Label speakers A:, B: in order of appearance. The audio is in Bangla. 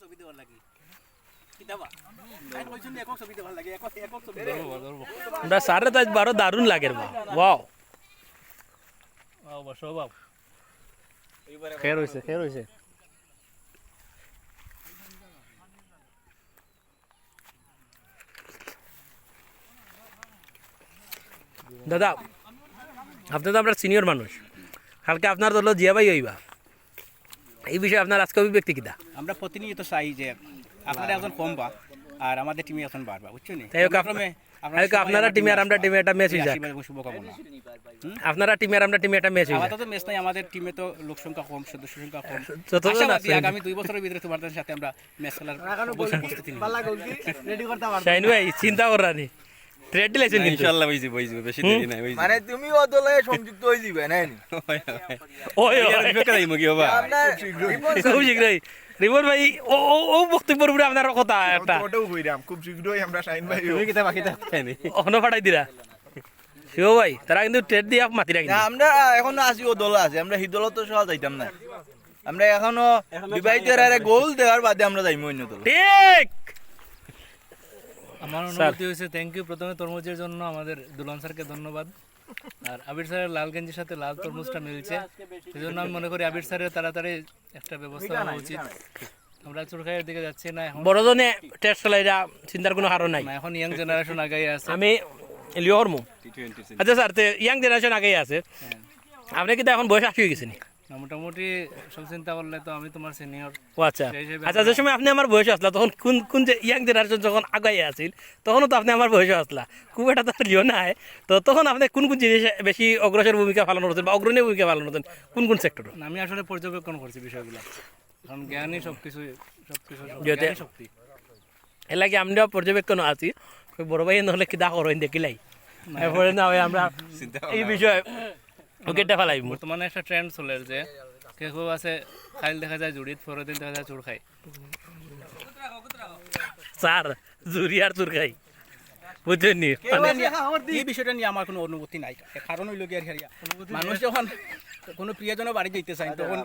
A: ছবি দেওয়ার লাগি।
B: সারে তো বারো দারুণ লাগে বা ওয়াও। ওয়াও বসো খের হয়েছে খের হয়েছে দাদা আপনি তো আপনার সিনিয়র মানুষ। কালকে আপনার দল জিয়া ভাই হইবা। এই বিষয়ে আপনার আজকে অভিব্যক্তি কিতা
A: আমরা প্রতিনিয়ত চাই যে আপনারা এখন কম বা আর আমাদের টিমে এখন বাড়বা বুঝছ নি?
B: তাই হোক, আপনারা টিমে আর আমরা টিমে একটা ম্যাচ হয়ে
A: এবং শুভকামনা।
B: আপনারা টিমে আর আমরা টিমে একটা ম্যাচ হয়ে
A: আমাদের তো ম্যাচ নাই আমাদের টিমে তো লোক সংখ্যা কম সদস্য সংখ্যা কম।
B: যতজন
A: আগামী দুই বছরের ভিতরে তোমাদের সাথে আমরা ম্যাচ খেলার প্রস্তুতি
B: শাইন ভাই চিন্তা করানি ট্রেড
C: বুঝি বুঝি বেশি দেরি নাই বুঝি
D: মানে তুমি সংযুক্ত যাবে না?
B: ওই
C: হবা
B: খুব শীঘ্রই। রিমন ভাই ও ও ও বক্তব্যের উপরে আপনার কথা একটা।
E: ওটাও কইরাম খুব শীঘ্রই আমরা শাইন ভাই
C: তুমি কিতা বাকি থাকতেনি
B: অন্য ফাটাই দিরা শিব ভাই তারা কিন্তু ট্রেড দিয়ে মাতি রাখি
D: না, আমরা এখনও আছি ও দল আছে। আমরা সেই দলত তো সহ যাইতাম না। আমরা এখনও বিবাহিত গোল দেওয়ার বাদে আমরা যাইমু অন্য দল।
B: ঠিক!
F: আমার অনুভূতি হয়েছে থ্যাংক ইউ প্রথমে তরমুজের জন্য আমাদের দুলন স্যারকে ধন্যবাদ। আর আবির স্যারের লাল গেঞ্জির সাথে লাল তরমুজটা মিলছে। সেজন্য আমি মনে করি আবির স্যারের তাড়াতাড়ি একটা ব্যবস্থা হওয়া উচিত। আমরা চুরখাইয়ের দিকে যাচ্ছি না এখন
B: বড়জনে টেস্ট খেলাইরা চিন্তার কোনো কারণ নাই।
F: এখন ইয়াং জেনারেশন আগাই আছে।
B: আমি লিও হরমু
C: টি20
B: আচ্ছা স্যার ইয়াং জেনারেশন আগেই আছে। আপনি কিন্তু এখন বয়স আশি হয়ে গেছেন।
F: না, মোটামুটি সব চিন্তা করলে তো আমি তোমার সিনিয়র
B: ও আচ্ছা। আচ্ছা যে সময় আপনি আমার বয়স আসলা তখন কোন কোন যে ইয়াং জেনারেশন যখন আগাই আছিল তখনও তো আপনি আমার বয়স আসলা। খুব একটা তো লিও নাই। তো তখন আপনি কোন কোন জিনিস বেশি অগ্রসর ভূমিকা পালন করছেন বা অগ্রণী ভূমিকা পালন করছেন কোন কোন সেক্টর
F: আমি আসলে পর্যবেক্ষণ করছি বিষয়গুলো। কারণ জ্ঞানই সব কিছু সব কিছু শক্তি।
B: এর লাগে আমরা পর্যবেক্ষণ আছি। বড় ভাই নহলে কিদা করেন দেখিলাই? এরপরে না আমরা এই বিষয়ে উইকেটটা ফেলাইব
F: বর্তমানে একটা ট্রেন্ড চলে যে কেউ আছে খাইল দেখা যায় জুড়িত পরের দিন দেখা যায় চুর খাই
B: চার জুড়ি আর চুর খাই বুঝলেন নি?
A: এই বিষয়টা নিয়ে আমার কোনো অনুভূতি নাই। কারণ হইল কি আর হেরিয়া মানুষ যখন কোনো প্রিয়জনের বাড়ি যেতে চাই তখন